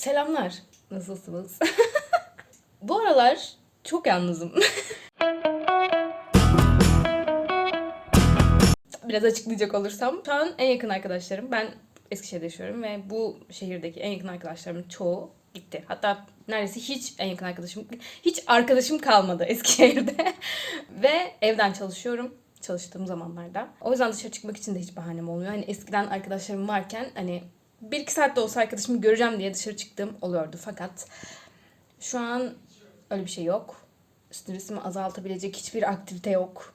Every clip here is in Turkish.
Selamlar. Nasılsınız? Bu aralar çok yalnızım. Biraz açıklayacak olursam. Şu an en yakın arkadaşlarım. Ben Eskişehir'de yaşıyorum ve bu şehirdeki en yakın arkadaşlarımın çoğu gitti. Hatta neredeyse hiç en yakın arkadaşım, hiç arkadaşım kalmadı Eskişehir'de. ve evden çalışıyorum çalıştığım zamanlarda. O yüzden dışarı çıkmak için de hiç bahanem olmuyor. Hani eskiden arkadaşlarım varken hani bir iki saatte olsa arkadaşımı göreceğim diye dışarı çıktığım oluyordu. Fakat şu an öyle bir şey yok. Stresimi azaltabilecek hiçbir aktivite yok.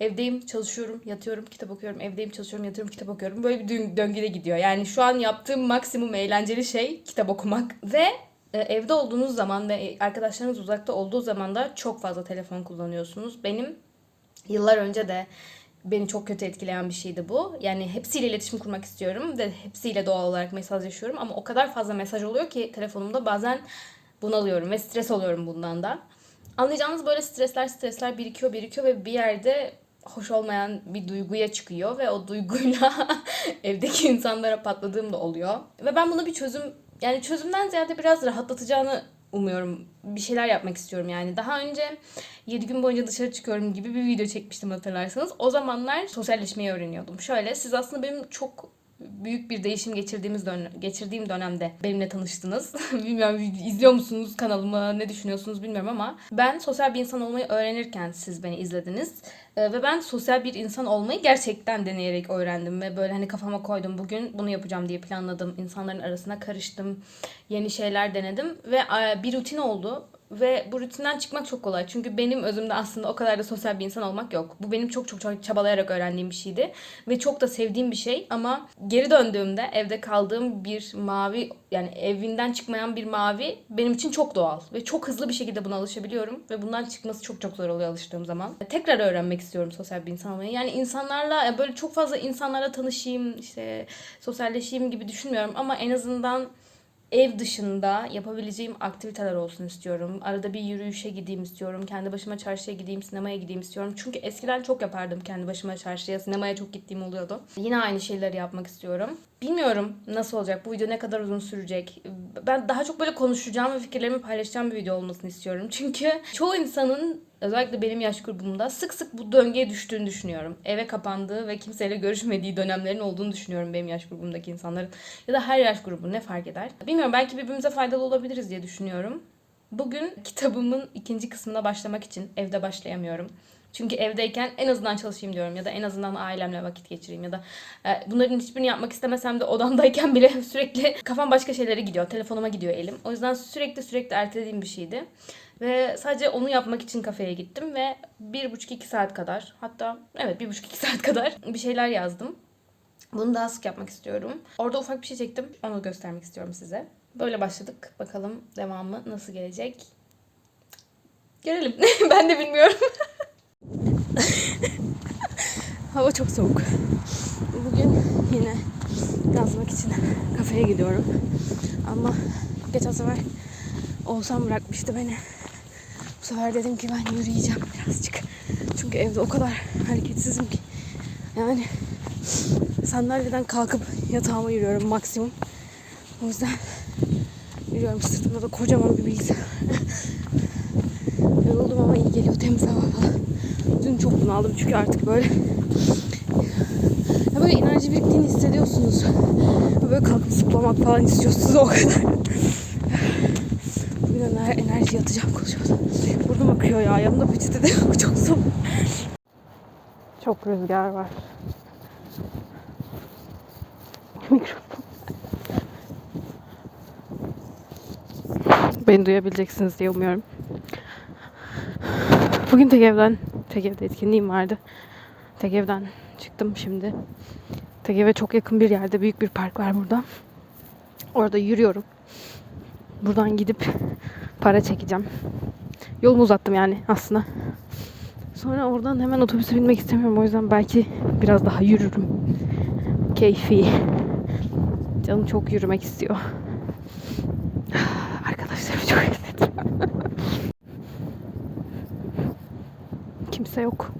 Evdeyim, çalışıyorum, yatıyorum, kitap okuyorum. Evdeyim, çalışıyorum, yatıyorum, kitap okuyorum. Böyle bir dön- döngüde gidiyor. Yani şu an yaptığım maksimum eğlenceli şey kitap okumak. Ve e, evde olduğunuz zaman ve arkadaşlarınız uzakta olduğu zaman da çok fazla telefon kullanıyorsunuz. Benim yıllar önce de beni çok kötü etkileyen bir şeydi bu. Yani hepsiyle iletişim kurmak istiyorum ve hepsiyle doğal olarak mesajlaşıyorum ama o kadar fazla mesaj oluyor ki telefonumda bazen bunalıyorum ve stres oluyorum bundan da. Anlayacağınız böyle stresler stresler birikiyor birikiyor ve bir yerde hoş olmayan bir duyguya çıkıyor ve o duyguyla evdeki insanlara patladığım da oluyor. Ve ben buna bir çözüm yani çözümden ziyade biraz rahatlatacağını umuyorum. Bir şeyler yapmak istiyorum yani. Daha önce 7 gün boyunca dışarı çıkıyorum gibi bir video çekmiştim hatırlarsanız. O zamanlar sosyalleşmeyi öğreniyordum. Şöyle siz aslında benim çok büyük bir değişim geçirdiğimiz dön geçirdiğim dönemde benimle tanıştınız. bilmiyorum izliyor musunuz kanalımı, ne düşünüyorsunuz bilmiyorum ama ben sosyal bir insan olmayı öğrenirken siz beni izlediniz. Ee, ve ben sosyal bir insan olmayı gerçekten deneyerek öğrendim ve böyle hani kafama koydum bugün bunu yapacağım diye planladım. İnsanların arasına karıştım. Yeni şeyler denedim ve bir rutin oldu. Ve bu rutinden çıkmak çok kolay. Çünkü benim özümde aslında o kadar da sosyal bir insan olmak yok. Bu benim çok çok çok çabalayarak öğrendiğim bir şeydi. Ve çok da sevdiğim bir şey. Ama geri döndüğümde evde kaldığım bir mavi yani evinden çıkmayan bir mavi benim için çok doğal. Ve çok hızlı bir şekilde buna alışabiliyorum. Ve bundan çıkması çok çok zor oluyor alıştığım zaman. Tekrar öğrenmek istiyorum sosyal bir insan olmayı. Yani insanlarla böyle çok fazla insanlarla tanışayım, işte sosyalleşeyim gibi düşünmüyorum. Ama en azından ev dışında yapabileceğim aktiviteler olsun istiyorum. Arada bir yürüyüşe gideyim istiyorum. Kendi başıma çarşıya gideyim, sinemaya gideyim istiyorum. Çünkü eskiden çok yapardım kendi başıma çarşıya, sinemaya çok gittiğim oluyordu. Yine aynı şeyleri yapmak istiyorum. Bilmiyorum nasıl olacak, bu video ne kadar uzun sürecek. Ben daha çok böyle konuşacağım ve fikirlerimi paylaşacağım bir video olmasını istiyorum. Çünkü çoğu insanın özellikle benim yaş grubumda sık sık bu döngüye düştüğünü düşünüyorum. Eve kapandığı ve kimseyle görüşmediği dönemlerin olduğunu düşünüyorum benim yaş grubumdaki insanların. Ya da her yaş grubu ne fark eder. Bilmiyorum belki birbirimize faydalı olabiliriz diye düşünüyorum. Bugün kitabımın ikinci kısmına başlamak için evde başlayamıyorum. Çünkü evdeyken en azından çalışayım diyorum ya da en azından ailemle vakit geçireyim ya da e, bunların hiçbirini yapmak istemesem de odamdayken bile sürekli kafam başka şeylere gidiyor. Telefonuma gidiyor elim. O yüzden sürekli sürekli ertelediğim bir şeydi. Ve sadece onu yapmak için kafeye gittim ve bir buçuk iki saat kadar hatta evet bir buçuk iki saat kadar bir şeyler yazdım. Bunu daha sık yapmak istiyorum. Orada ufak bir şey çektim. Onu göstermek istiyorum size. Böyle başladık. Bakalım devamı nasıl gelecek. Görelim. ben de bilmiyorum. Hava çok soğuk. Bugün yine yazmak için kafeye gidiyorum. Ama geçen sefer Oğuzhan bırakmıştı beni. Bu sefer dedim ki ben yürüyeceğim birazcık. Çünkü evde o kadar hareketsizim ki. Yani sandalyeden kalkıp yatağıma yürüyorum maksimum. O yüzden yürüyorum. Sırtımda da kocaman bir bilgisayar. Yoruldum ama iyi geliyor temiz hava falan. Dün çok bunaldım çünkü artık böyle ya böyle enerji biriktiğini hissediyorsunuz. Böyle kalkıp zıplamak falan istiyorsunuz o kadar. Bugün ener- enerji atacağım konuşmadan. Burnum akıyor ya. Yanımda peçete de yok. Çok soğuk. Çok rüzgar var. Mikrofon. Beni duyabileceksiniz diye umuyorum. Bugün tek evden, tek evde etkinliğim vardı. Tek evden çıktım şimdi. Tek eve çok yakın bir yerde büyük bir park var burada. Orada yürüyorum. Buradan gidip para çekeceğim. Yolumu uzattım yani aslında. Sonra oradan hemen otobüse binmek istemiyorum. O yüzden belki biraz daha yürürüm. Keyfi. Canım çok yürümek istiyor. Kimse yok.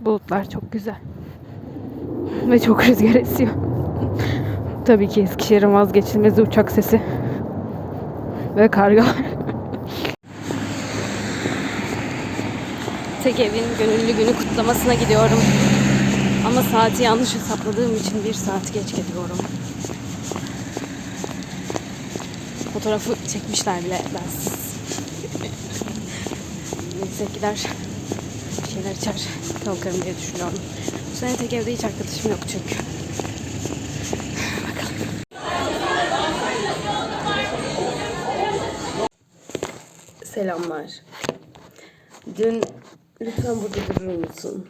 Bulutlar çok güzel. Ve çok rüzgar esiyor. Tabii ki Eskişehir'in vazgeçilmezi uçak sesi ve karga. Tek evin gönüllü günü kutlamasına gidiyorum. Ama saati yanlış hesapladığım için bir saat geç geliyorum. Fotoğrafı çekmişler bile bensiz. Neyse gider şeyler içer kalkarım diye düşünüyorum. Bu sene tek evde hiç arkadaşım yok çünkü. Selamlar. Dün lütfen burada durur musun?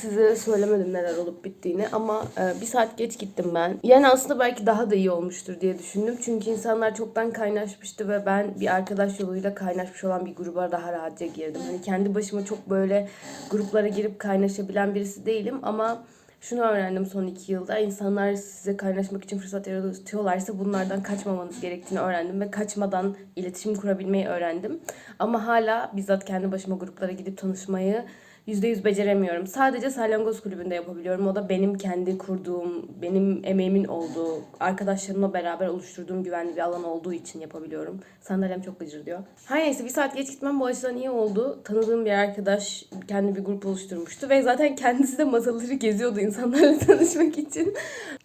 Size söylemedim neler olup bittiğini ama e, bir saat geç gittim ben. Yani aslında belki daha da iyi olmuştur diye düşündüm. Çünkü insanlar çoktan kaynaşmıştı ve ben bir arkadaş yoluyla kaynaşmış olan bir gruba daha rahatça girdim. Hani kendi başıma çok böyle gruplara girip kaynaşabilen birisi değilim ama şunu öğrendim son iki yılda. İnsanlar size kaynaşmak için fırsat yaratıyorlarsa bunlardan kaçmamanız gerektiğini öğrendim ve kaçmadan iletişim kurabilmeyi öğrendim. Ama hala bizzat kendi başıma gruplara gidip tanışmayı %100 beceremiyorum. Sadece salyangoz kulübünde yapabiliyorum. O da benim kendi kurduğum, benim emeğimin olduğu, arkadaşlarımla beraber oluşturduğum güvenli bir alan olduğu için yapabiliyorum. Sandalyem çok gıcır diyor. Her neyse bir saat geç gitmem bu açıdan iyi oldu. Tanıdığım bir arkadaş kendi bir grup oluşturmuştu ve zaten kendisi de masaları geziyordu insanlarla tanışmak için.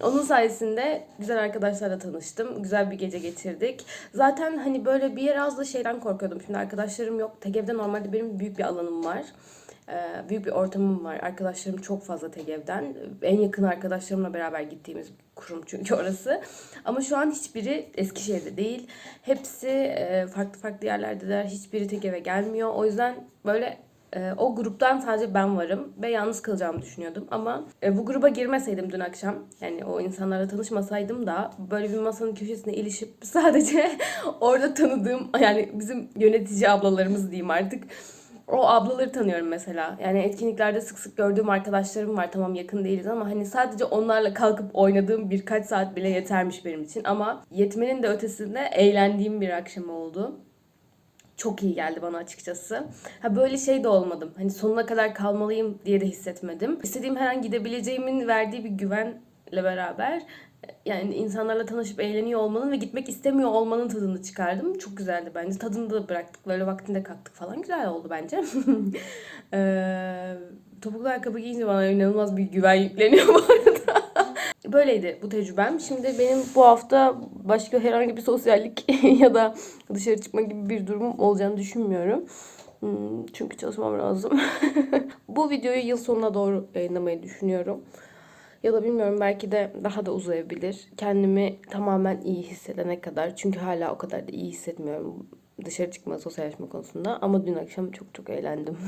Onun sayesinde güzel arkadaşlarla tanıştım. Güzel bir gece geçirdik. Zaten hani böyle bir yer az da şeyden korkuyordum. Şimdi arkadaşlarım yok. Tegev'de normalde benim büyük bir alanım var. Ee, büyük bir ortamım var. Arkadaşlarım çok fazla Tegev'den. En yakın arkadaşlarımla beraber gittiğimiz kurum çünkü orası. Ama şu an hiçbiri Eskişehir'de değil. Hepsi e, farklı farklı yerlerdeler. Hiçbiri Tegev'e gelmiyor. O yüzden böyle e, o gruptan sadece ben varım ve yalnız kalacağımı düşünüyordum. Ama e, bu gruba girmeseydim dün akşam, yani o insanlarla tanışmasaydım da böyle bir masanın köşesine ilişip sadece orada tanıdığım, yani bizim yönetici ablalarımız diyeyim artık o ablaları tanıyorum mesela. Yani etkinliklerde sık sık gördüğüm arkadaşlarım var. Tamam yakın değiliz ama hani sadece onlarla kalkıp oynadığım birkaç saat bile yetermiş benim için. Ama yetmenin de ötesinde eğlendiğim bir akşam oldu. Çok iyi geldi bana açıkçası. Ha böyle şey de olmadım. Hani sonuna kadar kalmalıyım diye de hissetmedim. İstediğim her an gidebileceğimin verdiği bir güvenle beraber yani insanlarla tanışıp eğleniyor olmanın ve gitmek istemiyor olmanın tadını çıkardım. Çok güzeldi bence. Tadını da bıraktık. Böyle vaktinde kalktık falan. Güzel oldu bence. ee, topuklu ayakkabı giyince bana inanılmaz bir güven yükleniyor bu arada. Böyleydi bu tecrübem. Şimdi benim bu hafta başka herhangi bir sosyallik ya da dışarı çıkma gibi bir durum olacağını düşünmüyorum. Hmm, Çünkü çalışmam lazım. bu videoyu yıl sonuna doğru yayınlamayı düşünüyorum. Ya da bilmiyorum belki de daha da uzayabilir. Kendimi tamamen iyi hissedene kadar. Çünkü hala o kadar da iyi hissetmiyorum dışarı çıkma, sosyalleşme konusunda. Ama dün akşam çok çok eğlendim.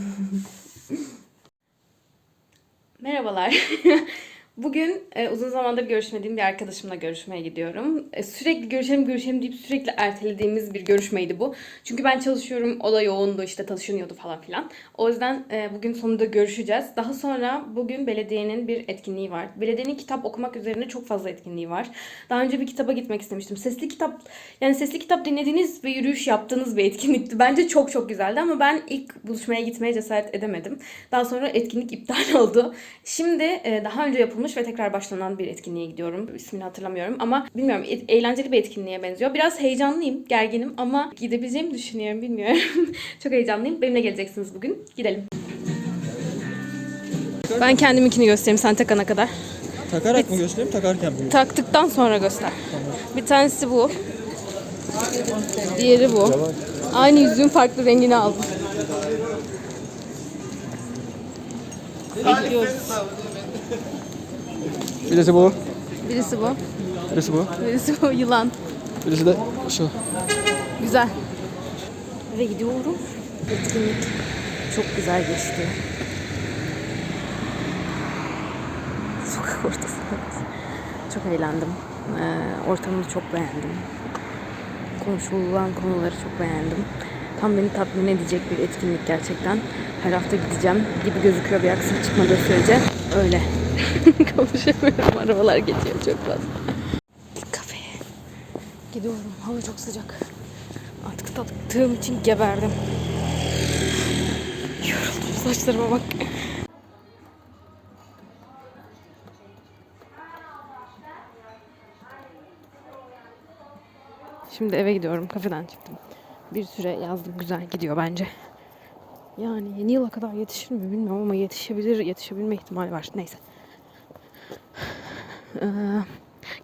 Merhabalar. Bugün e, uzun zamandır görüşmediğim bir arkadaşımla görüşmeye gidiyorum. E, sürekli görüşelim görüşelim deyip sürekli ertelediğimiz bir görüşmeydi bu. Çünkü ben çalışıyorum, o da yoğundu işte taşınıyordu falan filan. O yüzden e, bugün sonunda görüşeceğiz. Daha sonra bugün belediyenin bir etkinliği var. Belediyenin kitap okumak üzerine çok fazla etkinliği var. Daha önce bir kitaba gitmek istemiştim. Sesli kitap, yani sesli kitap dinlediğiniz ve yürüyüş yaptığınız bir etkinlikti. Bence çok çok güzeldi ama ben ilk buluşmaya gitmeye cesaret edemedim. Daha sonra etkinlik iptal oldu. Şimdi e, daha önce yapılmış ve tekrar başlanan bir etkinliğe gidiyorum. İsmini hatırlamıyorum ama bilmiyorum e- eğlenceli bir etkinliğe benziyor. Biraz heyecanlıyım, gerginim ama gidebileceğimi düşünüyorum bilmiyorum. Çok heyecanlıyım. Benimle geleceksiniz bugün. Gidelim. Ben kendiminkini göstereyim sen takana kadar. Takarak mı göstereyim, takarken mi? Taktıktan sonra göster. Bir tanesi bu. Diğeri bu. Aynı yüzüğün farklı rengini aldım. Bekliyoruz. Birisi bu, Birisi bu. birisi bu, Birisi bu yılan. birisi de şu. Güzel. Ve gidiyorum. Etkinlik çok güzel geçti. Sokak ortasında. Çok eğlendim. Ee, ortamını çok beğendim. Konuşulan konuları çok beğendim. Tam beni tatmin edecek bir etkinlik gerçekten. Her hafta gideceğim gibi gözüküyor bir aksilik çıkmadığı sürece. Öyle. Konuşamıyorum. Arabalar geçiyor çok fazla. Kafeye gidiyorum. Hava çok sıcak. Artık tattığım için geberdim. Yoruldum saçlarıma bak. Şimdi eve gidiyorum. Kafeden çıktım. Bir süre yazdım. Güzel gidiyor bence. Yani yeni yıla kadar yetişir mi bilmiyorum ama yetişebilir. Yetişebilme ihtimali var. Neyse. Ee,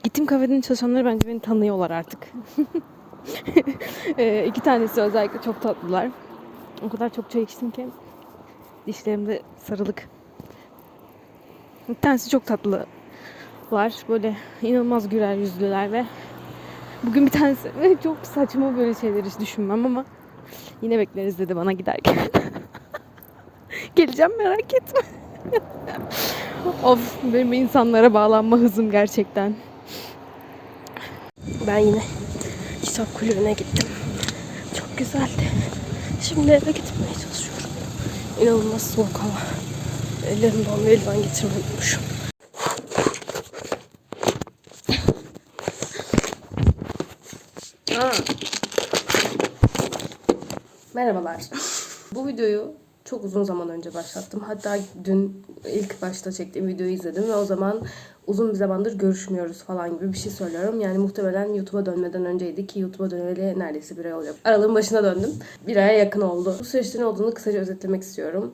gittiğim kafenin çalışanları bence beni tanıyorlar artık. ee, iki tanesi özellikle çok tatlılar. O kadar çok çay içtim ki dişlerimde sarılık. Bir tanesi çok tatlılar. Böyle inanılmaz güler yüzlüler ve bugün bir tanesi çok saçma böyle şeyler hiç düşünmem ama yine bekleriz dedi bana giderken. Geleceğim merak etme. Of benim insanlara bağlanma hızım gerçekten. Ben yine kitap kulübüne gittim. Çok güzeldi. Şimdi eve gitmeye çalışıyorum. İnanılmaz soğuk hava. Ellerim dondu, eldiven getirmeyi unutmuşum. Merhabalar. Bu videoyu çok uzun zaman önce başlattım. Hatta dün ilk başta çektiğim videoyu izledim ve o zaman uzun bir zamandır görüşmüyoruz falan gibi bir şey söylüyorum. Yani muhtemelen YouTube'a dönmeden önceydi ki YouTube'a döneli neredeyse bir ay olacak. Aralığın başına döndüm. Bir aya yakın oldu. Bu süreçte ne olduğunu kısaca özetlemek istiyorum.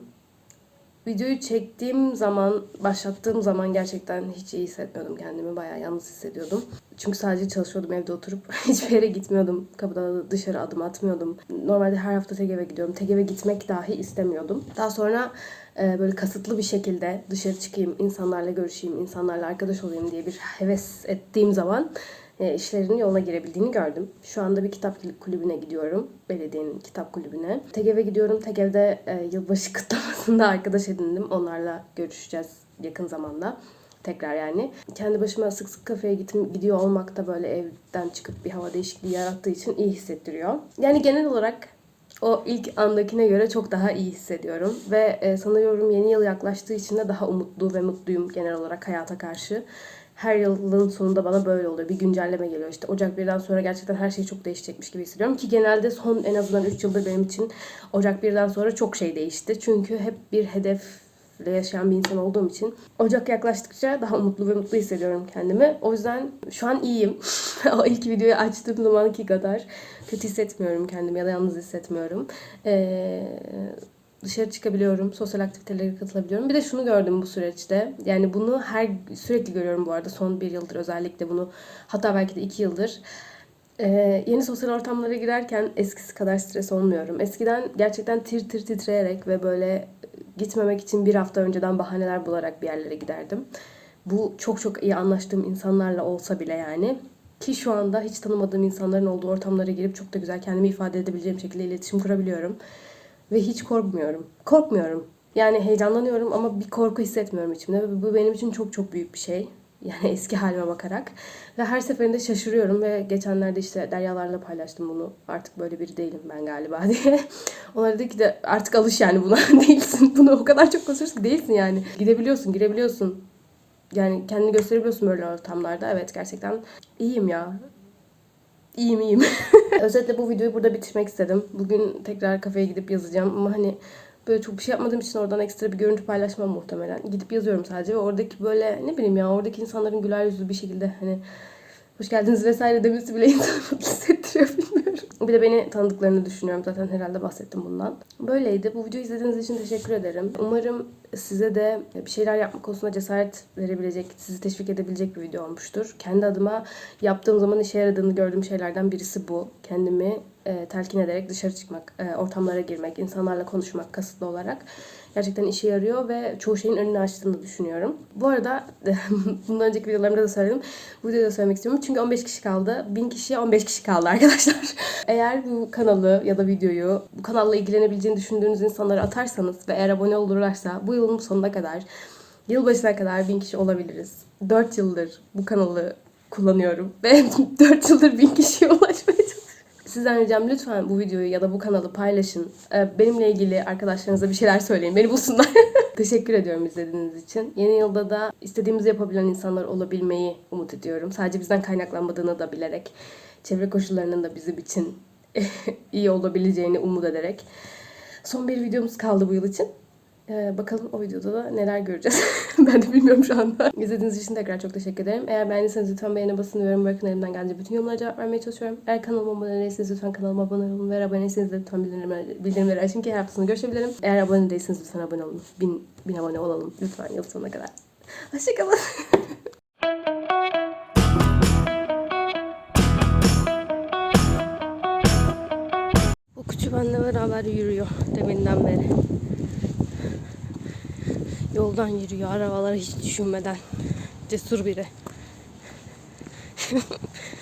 Videoyu çektiğim zaman, başlattığım zaman gerçekten hiç iyi hissetmiyordum kendimi. Bayağı yalnız hissediyordum. Çünkü sadece çalışıyordum evde oturup. Hiçbir yere gitmiyordum. Kapıda dışarı adım atmıyordum. Normalde her hafta TGV'ye gidiyorum. TGV'ye gitmek dahi istemiyordum. Daha sonra e, böyle kasıtlı bir şekilde dışarı çıkayım, insanlarla görüşeyim, insanlarla arkadaş olayım diye bir heves ettiğim zaman e, işlerinin yoluna girebildiğini gördüm. Şu anda bir kitap kulübüne gidiyorum. Belediyenin kitap kulübüne. TGV'ye gidiyorum. TGV'de e, yılbaşı kutlamasında arkadaş edindim. Onlarla görüşeceğiz yakın zamanda. Tekrar yani. Kendi başıma sık sık kafeye gittim, gidiyor olmak da böyle evden çıkıp bir hava değişikliği yarattığı için iyi hissettiriyor. Yani genel olarak o ilk andakine göre çok daha iyi hissediyorum. Ve e, sanıyorum yeni yıl yaklaştığı için de daha umutlu ve mutluyum genel olarak hayata karşı. Her yılın sonunda bana böyle oluyor. Bir güncelleme geliyor. İşte Ocak 1'den sonra gerçekten her şey çok değişecekmiş gibi hissediyorum. Ki genelde son en azından 3 yıldır benim için Ocak 1'den sonra çok şey değişti. Çünkü hep bir hedefle yaşayan bir insan olduğum için Ocak yaklaştıkça daha umutlu ve mutlu hissediyorum kendimi. O yüzden şu an iyiyim. o ilk videoyu açtığım zamanki kadar kötü hissetmiyorum kendimi ya da yalnız hissetmiyorum. Ee, dışarı çıkabiliyorum, sosyal aktivitelere katılabiliyorum. Bir de şunu gördüm bu süreçte. Yani bunu her sürekli görüyorum bu arada son bir yıldır özellikle bunu. Hatta belki de iki yıldır. Ee, yeni sosyal ortamlara girerken eskisi kadar stres olmuyorum. Eskiden gerçekten tir tir titreyerek ve böyle gitmemek için bir hafta önceden bahaneler bularak bir yerlere giderdim. Bu çok çok iyi anlaştığım insanlarla olsa bile yani. Ki şu anda hiç tanımadığım insanların olduğu ortamlara girip çok da güzel kendimi ifade edebileceğim şekilde iletişim kurabiliyorum. Ve hiç korkmuyorum. Korkmuyorum. Yani heyecanlanıyorum ama bir korku hissetmiyorum içimde. Ve bu benim için çok çok büyük bir şey. Yani eski halime bakarak. Ve her seferinde şaşırıyorum ve geçenlerde işte Deryalarla paylaştım bunu. Artık böyle biri değilim ben galiba diye. Onlar dedi ki de artık alış yani buna değilsin. Bunu o kadar çok konuşuyoruz ki değilsin yani. Gidebiliyorsun, girebiliyorsun. Yani kendini gösterebiliyorsun böyle ortamlarda. Evet gerçekten iyiyim ya. İyiyim iyiyim. Özetle bu videoyu burada bitirmek istedim. Bugün tekrar kafeye gidip yazacağım ama hani böyle çok bir şey yapmadığım için oradan ekstra bir görüntü paylaşmam muhtemelen. Gidip yazıyorum sadece ve oradaki böyle ne bileyim ya oradaki insanların güler yüzlü bir şekilde hani hoş geldiniz vesaire demesi bile insanı mutlu hissettiriyor bilmiyorum. Bir de beni tanıdıklarını düşünüyorum zaten herhalde bahsettim bundan. Böyleydi. Bu videoyu izlediğiniz için teşekkür ederim. Umarım size de bir şeyler yapma konusunda cesaret verebilecek, sizi teşvik edebilecek bir video olmuştur. Kendi adıma yaptığım zaman işe yaradığını gördüğüm şeylerden birisi bu. Kendimi e, telkin ederek dışarı çıkmak, e, ortamlara girmek, insanlarla konuşmak kasıtlı olarak gerçekten işe yarıyor ve çoğu şeyin önünü açtığını düşünüyorum. Bu arada bundan önceki videolarımda da söyledim. Bu videoda söylemek istiyorum. Çünkü 15 kişi kaldı. 1000 kişiye 15 kişi kaldı arkadaşlar. Eğer bu kanalı ya da videoyu bu kanalla ilgilenebileceğini düşündüğünüz insanlara atarsanız ve eğer abone olurlarsa bu yılın sonuna kadar yılbaşına kadar 1000 kişi olabiliriz. 4 yıldır bu kanalı kullanıyorum ve 4 yıldır 1000 kişiye ulaşmaya. Sizden ricam lütfen bu videoyu ya da bu kanalı paylaşın. Ee, Benimle ilgili arkadaşlarınıza bir şeyler söyleyin. Beni bulsunlar. Teşekkür ediyorum izlediğiniz için. Yeni yılda da istediğimizi yapabilen insanlar olabilmeyi umut ediyorum. Sadece bizden kaynaklanmadığını da bilerek, çevre koşullarının da bizim için iyi olabileceğini umut ederek. Son bir videomuz kaldı bu yıl için. Ee, bakalım o videoda da neler göreceğiz. ben de bilmiyorum şu anda. İzlediğiniz için tekrar çok teşekkür ederim. Eğer beğendiyseniz lütfen beğene basın yorum bırakın. Elimden gelince bütün yorumlara cevap vermeye çalışıyorum. Eğer kanalıma abone değilseniz lütfen kanalıma abone olun. Ve abone değilseniz de lütfen bildirimleri, bildirimleri açın ki her haftasını görüşebilirim. Eğer abone değilseniz lütfen abone olun. Bin, bin abone olalım lütfen yıl sonuna kadar. Hoşçakalın. Bu küçük benimle beraber yürüyor deminden beri. Yoldan yürüyor arabaları hiç düşünmeden. Cesur biri.